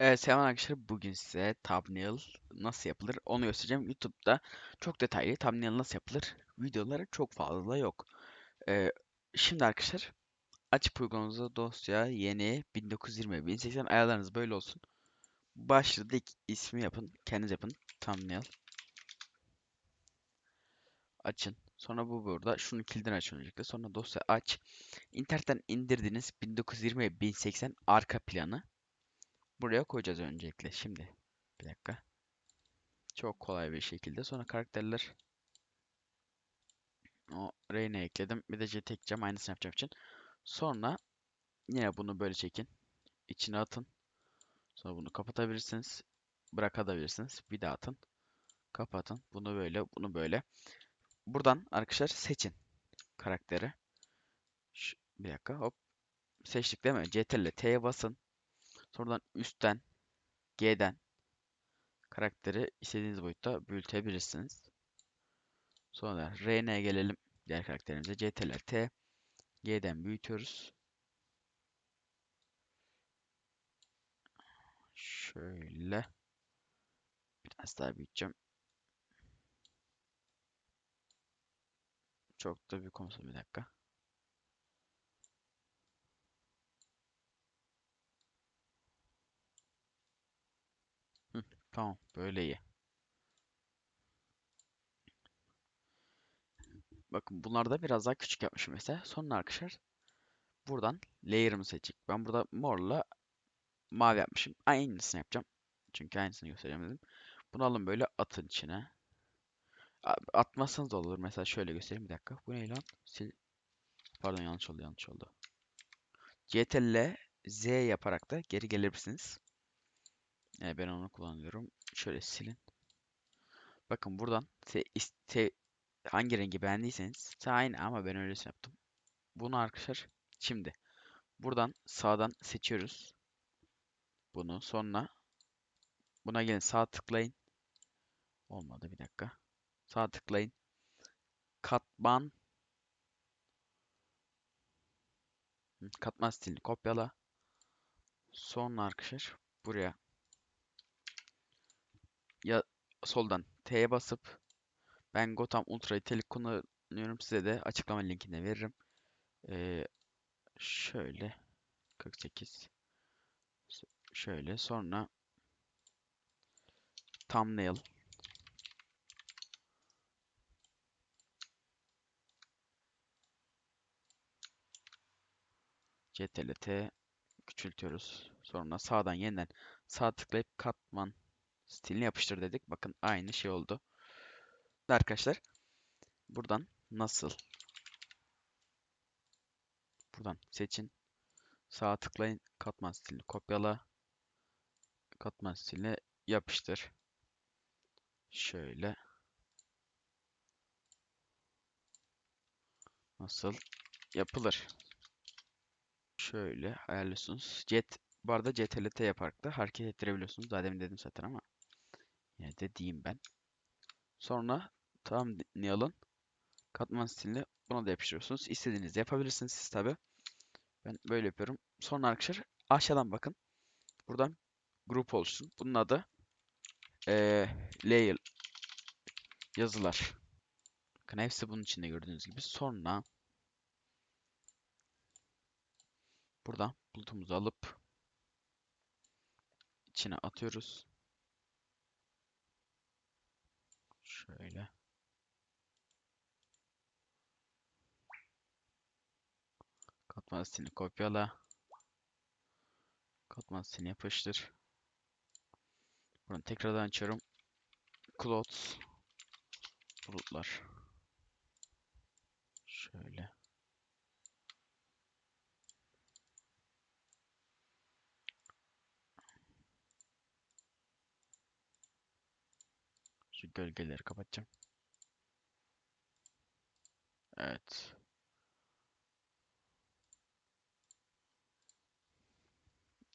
Evet selam arkadaşlar bugün size thumbnail nasıl yapılır onu göstereceğim. YouTube'da çok detaylı thumbnail nasıl yapılır videoları çok fazla yok. Ee, şimdi arkadaşlar açıp uygulamanıza dosya yeni 1920 1080 ayarlarınız böyle olsun. Başlığı ismi yapın kendiniz yapın thumbnail açın. Sonra bu burada şunu kilidini açın öncelikle sonra dosya aç. İnternetten indirdiğiniz 1920 1080 arka planı buraya koyacağız öncelikle. Şimdi bir dakika. Çok kolay bir şekilde. Sonra karakterler o Reyna ekledim. Bir de jet ekleyeceğim aynısını yapacağım için. Sonra yine bunu böyle çekin. İçine atın. Sonra bunu kapatabilirsiniz. Bırakabilirsiniz. Bir daha atın. Kapatın. Bunu böyle, bunu böyle. Buradan arkadaşlar seçin karakteri. Şu, bir dakika hop. Seçtik değil mi? CTRL T'ye basın. Sonradan üstten G'den karakteri istediğiniz boyutta büyütebilirsiniz. Sonra RN'ye gelelim. Diğer karakterimize CTRL T. G'den büyütüyoruz. Şöyle. Biraz daha büyüteceğim. Çok da büyük olmasın bir dakika. Hı, tamam böyle iyi. Bakın bunlar da biraz daha küçük yapmışım mesela. Sonra arkadaşlar buradan layer'ımı seçecek. Ben burada morla mavi yapmışım. Aynısını yapacağım. Çünkü aynısını göstereceğim dedim. Bunu alın böyle atın içine. Atmazsanız da olur. Mesela şöyle göstereyim bir dakika. Bu ne lan? Sil. Pardon yanlış oldu yanlış oldu. CTRL Z yaparak da geri gelebilirsiniz. Yani ben onu kullanıyorum. Şöyle silin. Bakın buradan se, iste, hangi rengi beğendiyseniz aynı ama ben öyle yaptım. Bunu arkadaşlar şimdi buradan sağdan seçiyoruz. Bunu sonra buna gelin sağ tıklayın. Olmadı bir dakika. Sağ tıklayın. Katman katman stilini kopyala. Sonra arkadaşlar buraya soldan T'ye basıp ben Gotham Ultra Italic kullanıyorum. Size de açıklama linkini veririm. Ee, şöyle 48 şöyle sonra thumbnail CTRL T küçültüyoruz. Sonra sağdan yeniden sağ tıklayıp katman stilini yapıştır dedik. Bakın aynı şey oldu. Arkadaşlar buradan nasıl buradan seçin. Sağa tıklayın. Katman stilini kopyala. Katman stiline yapıştır. Şöyle. Nasıl yapılır? Şöyle ayarlıyorsunuz. Jet bu arada CTRL yaparak da hareket ettirebiliyorsunuz. Daha demin dedim zaten ama yine de diyeyim ben. Sonra tam ne alın? Katman stilini buna da yapıştırıyorsunuz. İstediğinizi yapabilirsiniz siz tabi. Ben böyle yapıyorum. Sonra arkadaşlar aşağıdan bakın. Buradan grup olsun. Bunun adı ee, layer yazılar. Bakın hepsi bunun içinde gördüğünüz gibi. Sonra buradan bulutumuzu alıp içine atıyoruz. Şöyle. Katman stilini kopyala. Katman stilini yapıştır. Bunu tekrardan açıyorum. Clouds bulutlar. Şöyle. Şu gölgeleri kapatacağım. Evet.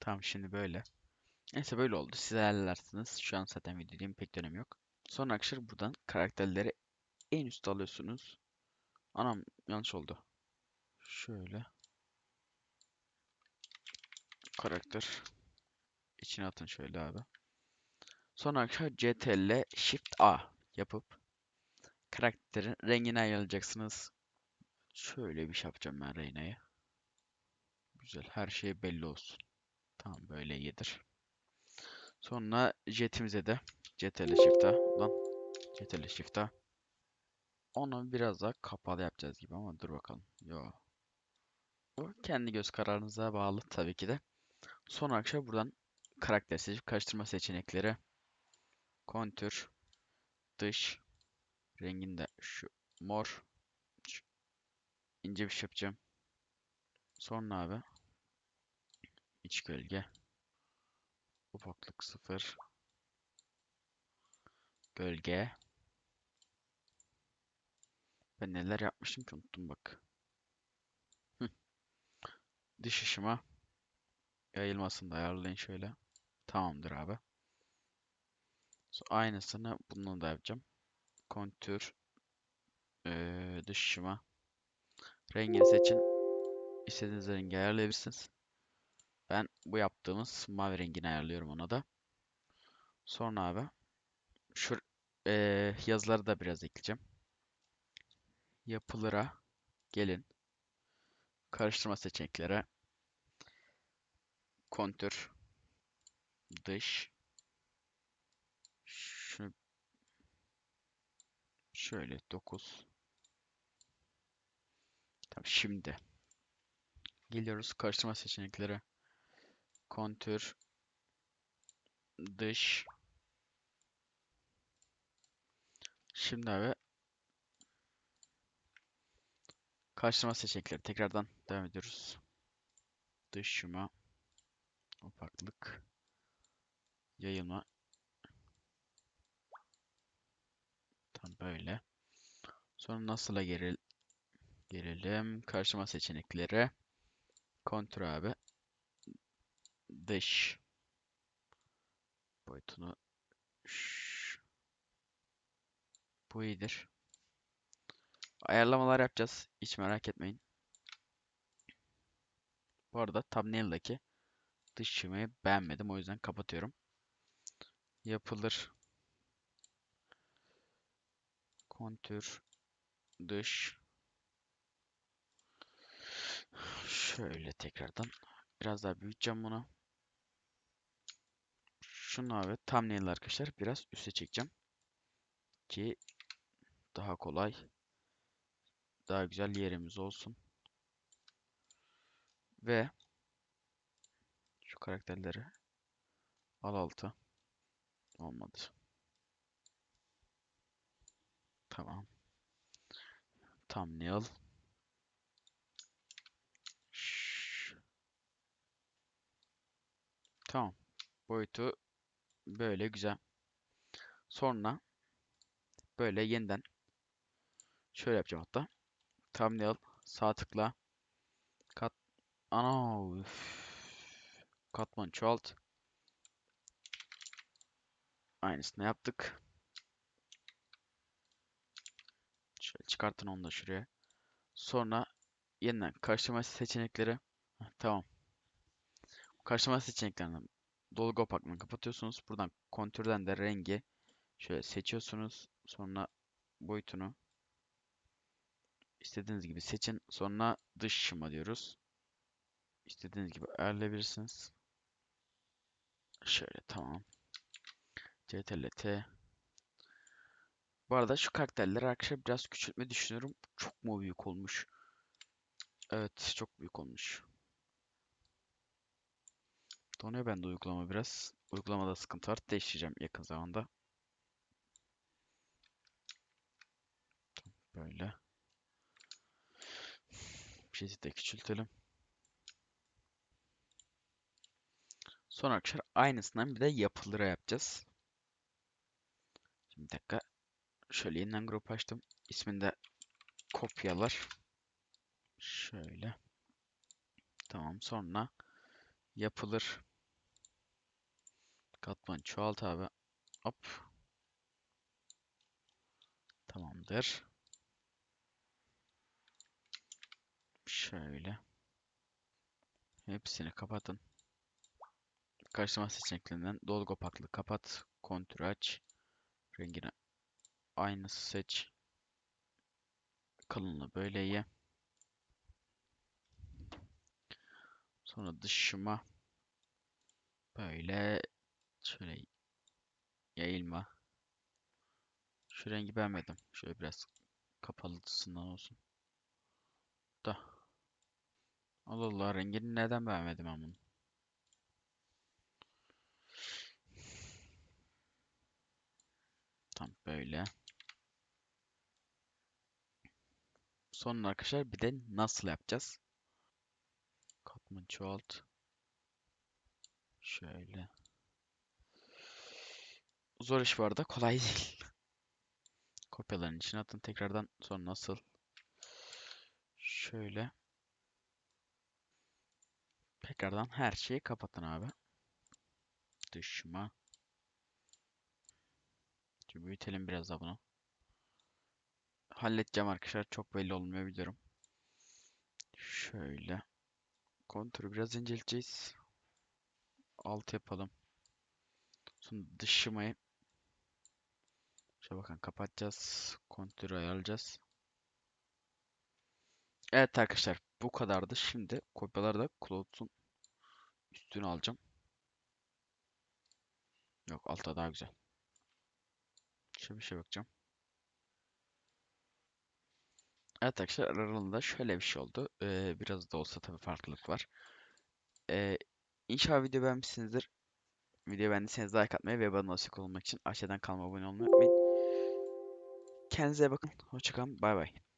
Tamam şimdi böyle. Neyse böyle oldu. Siz ayarlarsınız. Şu an zaten videodayım. Pek dönem yok. Sonra arkadaşlar buradan karakterleri en üstte alıyorsunuz. Anam yanlış oldu. Şöyle. Karakter. içine atın şöyle abi. Sonra arkadaşlar CTRL Shift A yapıp karakterin rengini ayarlayacaksınız. Şöyle bir şey yapacağım ben Reyna'ya. Güzel her şey belli olsun. Tamam böyle iyidir. Sonra jetimize de CTRL Shift A. Lan CTRL Shift A. Onu biraz daha kapalı yapacağız gibi ama dur bakalım. Yo. Bu kendi göz kararınıza bağlı tabii ki de. Son arkadaşlar buradan karakter seçip karıştırma seçenekleri. Kontür. Dış. Renginde şu mor. İnce bir şey yapacağım. Sonra abi. iç gölge. Ufaklık sıfır. Gölge. Ben neler yapmıştım ki unuttum bak. Hı. Dış ışıma yayılmasını da ayarlayın şöyle. Tamamdır abi. So- Aynısını bununla da yapacağım. Kontür eee dış ışıma rengini seçin. İstediğiniz rengi ayarlayabilirsiniz. Ben bu yaptığımız mavi rengini ayarlıyorum ona da. Sonra abi şu eee, yazıları da biraz ekleyeceğim. Yapılara gelin. Karıştırma seçeneklere. Kontür. Dış. Şunu şöyle 9. Tamam şimdi geliyoruz karıştırma seçeneklere. Kontür. Dış. Şimdi abi karıştırma seçenekleri tekrardan devam ediyoruz. Dış şuma. Ufaklık. Yayılma. Böyle. Sonra nasıl'a geril gelelim. Karşıma seçenekleri. Kontrol abi. Dış. Boyutunu. Bu iyidir. Ayarlamalar yapacağız. Hiç merak etmeyin. Bu arada thumbnail'daki dış şemayı beğenmedim. O yüzden kapatıyorum. Yapılır. Kontür. Dış. Şöyle tekrardan. Biraz daha büyüteceğim bunu. Şunu abi thumbnail arkadaşlar biraz üste çekeceğim. Ki daha kolay. Daha güzel yerimiz olsun. Ve şu karakterleri al altı. Olmadı. Tamam. Thumbnail. Şşş. Tamam. Boyutu böyle güzel. Sonra böyle yeniden şöyle yapacağım hatta. Thumbnail sağ tıkla. Kat ana üf. Katman çoğalt. Aynısını yaptık. Şöyle çıkartın onu da şuraya. Sonra yeniden karşılama seçenekleri. Heh, tamam. Karşılama seçeneklerinden dolgu opaklığını kapatıyorsunuz. Buradan kontürden de rengi şöyle seçiyorsunuz. Sonra boyutunu istediğiniz gibi seçin. Sonra dış şıma diyoruz. İstediğiniz gibi ayarlayabilirsiniz. Şöyle tamam. CTRL T. Bu arada şu karakterleri arkadaşlar biraz küçültme düşünüyorum. Çok mu büyük olmuş? Evet çok büyük olmuş. Donuyor bende uygulama biraz. Uygulamada sıkıntı var. Değiştireceğim yakın zamanda. Böyle. Bir şey de küçültelim. Sonra arkadaşlar aynısından bir de yapılıra yapacağız. Şimdi dakika. Şöyle yeniden grup açtım. İsmini de kopyalar. Şöyle. Tamam sonra yapılır. Katman çoğalt abi. Hop. Tamamdır. Şöyle. Hepsini kapatın. karıştırma seçeneklerinden dolgu opaklığı kapat. Kontür aç. Rengini aynısı seç. Kalınlığı böyle ye. Sonra dışıma böyle şöyle yayılma. Şu rengi beğenmedim. Şöyle biraz kapalısından olsun. Da. Allah Allah rengini neden beğenmedim ben bunu? Tam böyle. Sonra arkadaşlar bir de nasıl yapacağız? Katman çoğalt. Şöyle. Zor iş var da kolay değil. Kopyaların içine atın tekrardan sonra nasıl? Şöyle. Tekrardan her şeyi kapatın abi. Şimdi büyütelim biraz daha bunu. Halledeceğim arkadaşlar. Çok belli olmuyor biliyorum. Şöyle. Kontürü biraz incelteceğiz. Alt yapalım. Sonra dışımayı Şöyle bakın kapatacağız. Kontürü ayarlayacağız. Evet arkadaşlar bu kadardı. Şimdi kopyaları da Cloud'un üstüne alacağım. Yok altta daha güzel. Şöyle bir şey bakacağım. Evet arkadaşlar aralarında şöyle bir şey oldu. Ee, biraz da olsa tabii farklılık var. Ee, inşallah video beğenmişsinizdir. Videoyu beğendiyseniz like atmayı ve bana destek olmak için aşağıdan kanalıma abone olmayı unutmayın. Kendinize bakın. Hoşçakalın. Bay bay.